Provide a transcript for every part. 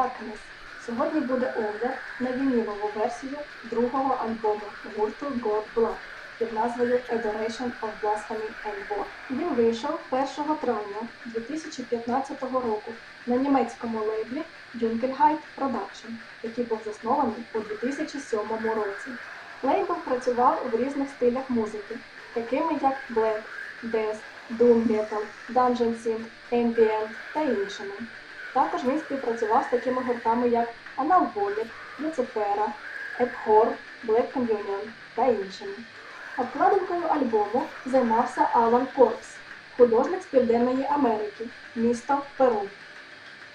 Darkness. Сьогодні буде огляд на вінілову версію другого альбому гурту God Blood під назвою Adoration of Blasphemy and War. Він вийшов 1 травня 2015 року на німецькому лейблі Dunkelheit Production, який був заснований у 2007 році. Лейбл працював в різних стилях музики, такими як Black, Death, Doom Metal, Dungeon Synth, Ambient та іншими. Також він співпрацював з такими гуртами, як Vomit, Lucifera, Abhor, Black Communion та іншими. Обкладинкою альбому займався Алан Корпс, художник з Південної Америки, місто Перу.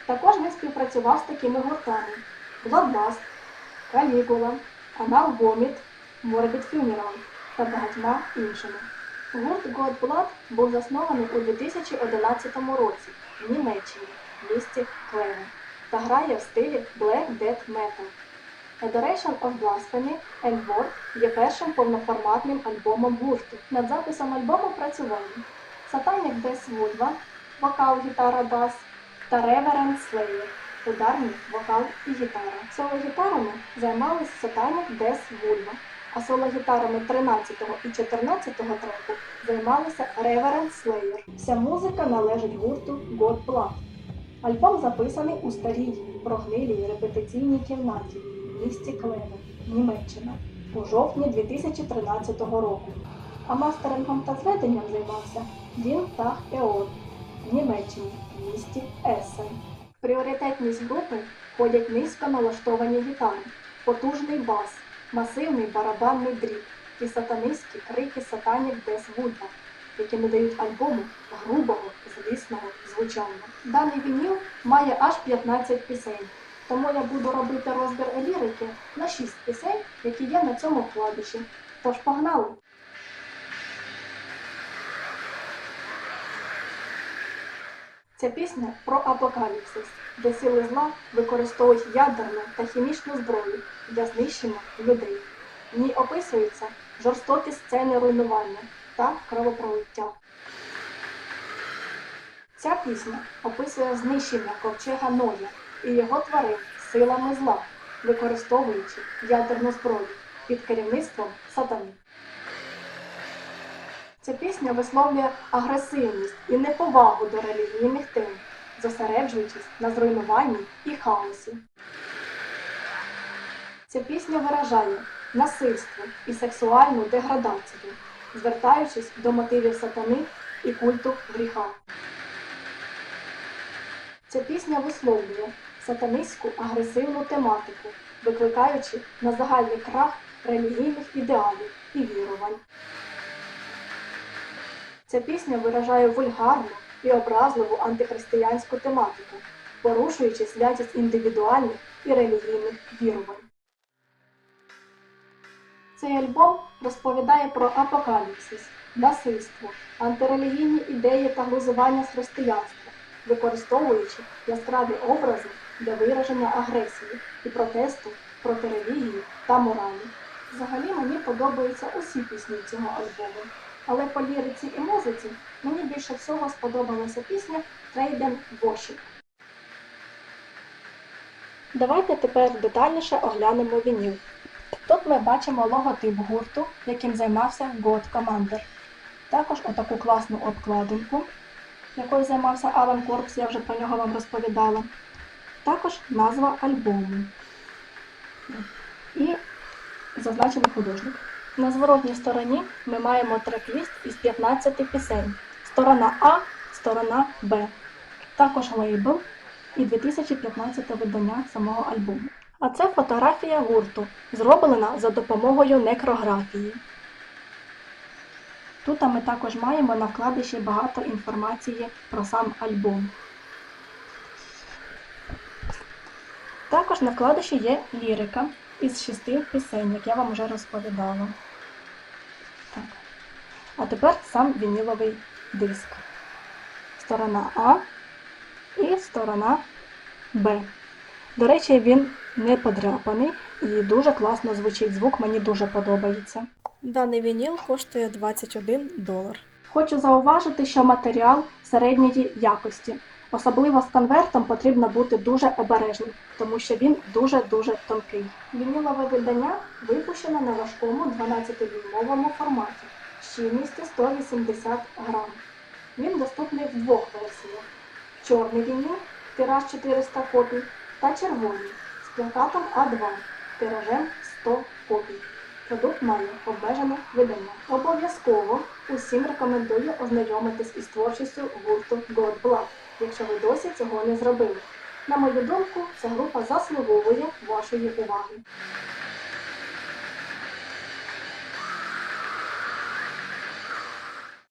Також він співпрацював з такими гуртами Bloodlust, Caligula, Anal Vomit, Morbid Funeral та багатьма іншими. Гурт God Blood був заснований у 2011 році в Німеччині, в місті Клевен, та грає в стилі Black Death Metal. Adoration of Blasphemy and War є першим повноформатним альбомом гурту. Над записом альбому працювали Satanic Death Vulva, вокал, гітара, бас та Reverend Slayer, ударні, вокал і гітара. Соло-гітарами займалися Satanic Death Vulva, а соло-гітарами 13 і 14 треку займалися Reverend Slayer. Вся музика належить гурту God Blood. Альбом записаний у старій прогнилій репетиційній кімнаті в місті Клевен, Німеччина, у жовтні 2013 року. А мастерингом та зведенням займався Дін Тах Еон в Німеччині, в місті Ессен. В пріоритетність групи входять низько налаштовані гітари, потужний бас, масивний барабанний дріб і сатанистські крики сатанік Дес Вульфа, які надають альбому грубого, злісного звучання. Даний вініл має аж 15 пісень, тому я буду робити розбір лірики на 6 пісень, які є на цьому вкладиші. Тож погнали! Ця пісня про апокаліпсис, де сили зла використовують ядерну та хімічну зброю для знищення людей. В ній описуються жорстокі сцени руйнування та кровопролиття. Ця пісня описує знищення ковчега Ноя і його тварин силами зла, використовуючи ядерну зброю під керівництвом сатани. Ця пісня висловлює агресивність і неповагу до релігійних тем, зосереджуючись на зруйнуванні і хаосі. Ця пісня виражає насильство і сексуальну деградацію, звертаючись до мотивів сатани і культу гріха. Ця пісня висловлює сатанистську агресивну тематику, викликаючи на загальний крах релігійних ідеалів і вірувань. Ця пісня виражає вульгарну і образливу антихристиянську тематику, порушуючи святість індивідуальних і релігійних вірувань. Цей альбом розповідає про апокаліпсис, насильство, антирелігійні ідеї та глузування з християнства, використовуючи яскраві образи для вираження агресії і протесту проти релігії та моралі. Взагалі мені подобаються усі пісні цього альбому, але по ліриці і музиці мені більше всього сподобалася пісня Трейден Worship. Давайте тепер детальніше оглянемо вініл. Тут ми бачимо логотип гурту, яким займався God Commander. Також отаку класну обкладинку, якою займався Алан Корпс, я вже про нього вам розповідала. Також назва альбому. І зазначений художник. На зворотній стороні ми маємо трек-ліст із 15 пісень. Сторона А, сторона Б. Також лейбл і 2015 видання самого альбому. А це фотографія гурту, зроблена за допомогою некрографії. Тут ми також маємо на вкладиші багато інформації про сам альбом. Також на вкладиші є лірика із шести пісень, як я вам вже розповідала. Так. А тепер сам вініловий диск. Сторона А і сторона Б. До речі, він не подряпаний і дуже класно звучить. Звук мені дуже подобається. Даний вініл коштує 21 долар. Хочу зауважити, що матеріал середньої якості. Особливо з конвертом потрібно бути дуже обережним, тому що він дуже-дуже тонкий. Вінілове видання випущено на важкому 12-дюймовому форматі щільністю 180 грам. Він доступний в двох версіях: чорний вініл, тираж 400 копій, та червоний з плакатом А2 тиражем 100 копій. Продукт має обмежене видання. Обов'язково усім рекомендую ознайомитись із творчістю гурту God Blood, якщо ви досі цього не зробили. На мою думку, ця група заслуговує вашої уваги.